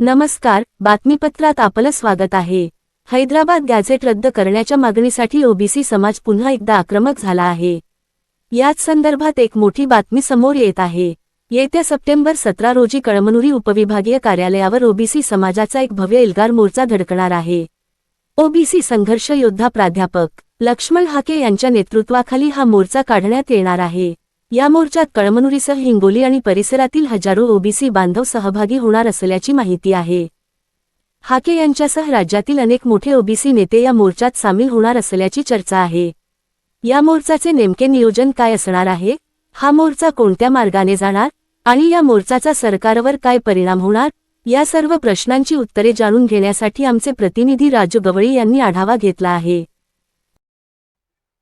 नमस्कार बातमीपत्रात आपलं स्वागत आहे. हैदराबाद गॅझेट रद्द करण्याच्या मागणीसाठी ओबीसी समाज पुन्हा एकदा आक्रमक झाला आहे. याच संदर्भात एक मोठी बातमी समोर येत आहे. येत्या सप्टेंबर सतरा रोजी कळमनुरी उपविभागीय कार्यालयावर ओबीसी समाजाचा एक भव्य एल्गार मोर्चा धडकणार आहे. ओबीसी संघर्ष योद्धा प्राध्यापक लक्ष्मण हाके यांच्या नेतृत्वाखाली हा मोर्चा काढण्यात येणार आहे. या मोर्चात कळमनुरीसह हिंगोली आणि परिसरातील हजारो ओबीसी बांधव सहभागी होणार असल्याची माहिती आहे. हाके यांच्यासह राज्यातील अनेक मोठे ओबीसी नेते या मोर्चात सामील होणार असल्याची चर्चा आहे. या मोर्चाचे नेमके नियोजन काय असणार आहे? हा मोर्चा कोणत्या मार्गाने जाणार? आणि या मोर्चाचा सरकारवर काय परिणाम होणार? या सर्व प्रश्नांची उत्तरे जाणून घेण्यासाठी आमचे प्रतिनिधी राजू गवळी यांनी आढावा घेतला आहे.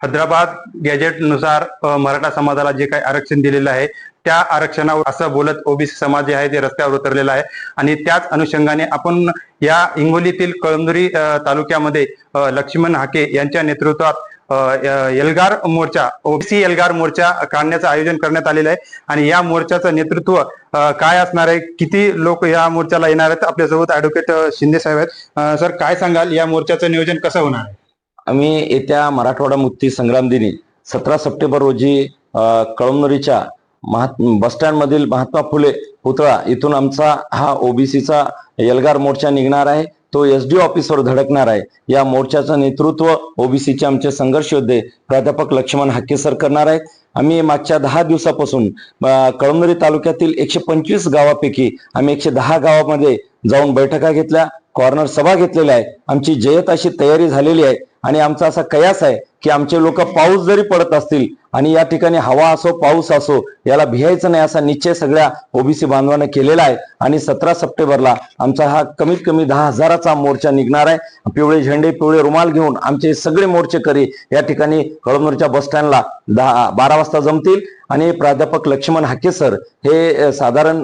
हैदराबाद गॅजेटनुसार मराठा समाजाला जे काही आरक्षण दिलेलं आहे त्या आरक्षणावर असं बोलत ओबीसी समाज जे आहे ते रस्त्यावर उतरलेला आहे. आणि त्याच अनुषंगाने आपण या हिंगोलीतील कळमदुरी तालुक्यामध्ये लक्ष्मण हाके यांच्या नेतृत्वात एल्गार मोर्चा ओबीसी एल्गार मोर्चा काढण्याचं आयोजन करण्यात आलेलं आहे. आणि या मोर्चाचं नेतृत्व काय असणार आहे? किती लोक या मोर्चाला येणार आहेत? आपल्यासोबत ऍडव्होकेट शिंदे साहेब आहेत. सर काय सांगाल? या मोर्चाचं नियोजन कसं होणार आहे? आम्ही येत्या मराठवाडा मुक्ती संग्राम दिनी सतरा सप्टेंबर रोजी कळमनुरीच्या महात् बसस्टँडमधील महात्मा फुले पुतळा इथून आमचा हा ओबीसीचा एल्गार मोर्चा निघणार आहे. तो एस डी ऑफिसवर धडकणार आहे. या मोर्चाचं नेतृत्व ओबीसीचे आमचे संघर्ष योद्धे प्राध्यापक लक्ष्मण हाके सर करणार आहेत. आम्ही मागच्या दहा दिवसापासून कळमनुरी तालुक्यातील एकशे पंचवीस गावापैकी आम्ही एकशे दहा गावामध्ये जाऊन बैठका घेतल्या कॉर्नर सभा घेतलेल्या आहे आमची जयत अशी तयारी झालेली आहे. आणि आमचा असा कयास आहे की आमचे लोक पाऊस जरी पडत असतील आणि या ठिकाणी हवा असो पाऊस असो याला भियायचं नाही असा निश्चय सगळ्या ओबीसी बांधवांना केलेला आहे. आणि सतरा सप्टेंबरला आमचा हा कमीत कमी दहा हजाराचा मोर्चा निघणार आहे. पिवळे झेंडे पिवळे रुमाल घेऊन आमचे सगळे मोर्चेकरी या ठिकाणी कळमनूरच्या बस स्टँडला दहा बारा वाजता जमतील. आणि प्राध्यापक लक्ष्मण हाके सर हे साधारण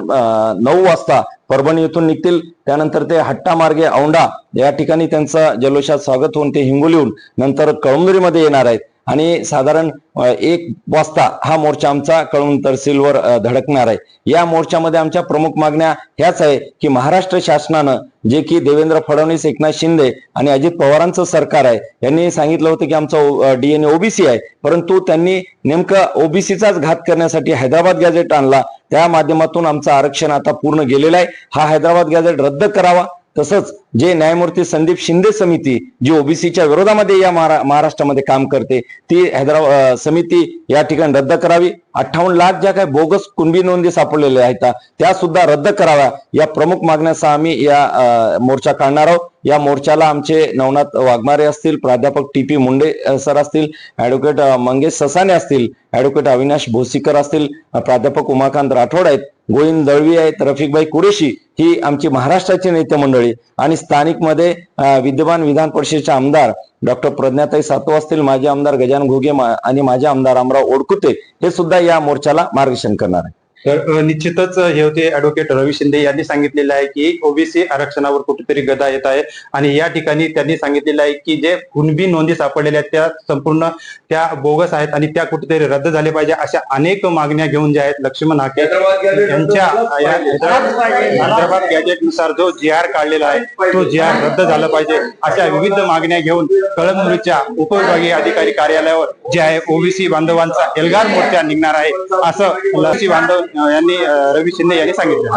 नऊ वाजता परभणी येथून निघतील. त्यानंतर ते हट्टा मार्गे औंढा या ठिकाणी त्यांचं जल्लोषात स्वागत होऊन ते हिंगोलीहून नंतर कळमनुरीमध्ये येणार आहेत. आणि साधारण एक वाजता हा मोर्चा आमचा कळून तहसीलवर धडकणार आहे. या मोर्चामध्ये आमच्या प्रमुख मागण्या ह्याच आहे की महाराष्ट्र शासनानं जे की देवेंद्र फडणवीस एकनाथ शिंदे आणि अजित पवारांचं सरकार आहे यांनी सांगितलं होतं की आमचा डीएनए ओबीसी आहे. परंतु त्यांनी नेमकं ओबीसीचाच घात करण्यासाठी हैदराबाद गॅझेट आणला. त्या माध्यमातून आमचं आरक्षण आता पूर्ण गेलेलं आहे. हा हैदराबाद गॅझेट रद्द करावा. तसंच जे न्यायमूर्ती संदीप शिंदे समिती जी ओबीसीच्या विरोधामध्ये या महारा- महाराष्ट्रामध्ये काम करते ती हैदराबाद समिती या ठिकाणी रद्द करावी. अठ्ठावन्न लाख ज्या काही बोगस कुणबी नोंदी सापडलेल्या आहेत त्या सुद्धा रद्द कराव्या. या प्रमुख मागण्यासह आम्ही या मोर्चा काढणार आहोत. या मोर्चाला आमचे नवनाथ वाघमारे असतील प्राध्यापक टी पी मुंडे सर असतील ऍडव्होकेट मंगेश ससाने असतील ऍडव्होकेट अविनाश भोसीकर असतील प्राध्यापक उमाकांत राठोड आहेत. गोविंद दळवी आहेत रफिकबाई कुरेशी ही आमची महाराष्ट्राची नेते मंडळी. आणि स्थानिकमध्ये विद्यमान विधान परिषदेचे आमदार डॉक्टर प्रज्ञाताई सातव असतील माजी आमदार गजान घुगे मा- आणि माजी आमदार आमराव ओडकुते हे सुद्धा या मोर्चाला मार्गदर्शन करणार आहे तर निश्चितच हे होते ऍडव्होकेट रवी शिंदे यांनी सांगितलेलं आहे की ओबीसी आरक्षणावर कुठेतरी गदा येत आहे. आणि या ठिकाणी त्यांनी सांगितलेलं आहे की जे कुणबी नोंदी सापडलेल्या आहेत त्या संपूर्ण त्या बोगस आहेत आणि त्या कुठेतरी रद्द झाल्या पाहिजे अशा अनेक मागण्या घेऊन ज्या आहेत लक्ष्मण हाके यांच्या हैदराबाद गॅजेटनुसार जो जी आर काढलेला आहे तो जी आर रद्द झाला पाहिजे अशा विविध मागण्या घेऊन कळमनुरीच्या उपविभागीय अधिकारी कार्यालयावर जे आहे ओबीसी बांधवांचा एल्गार मोर्चा निघणार आहे. असं ओबीसी बांधव यांनी रवी शिंदे यांनी सांगितलं.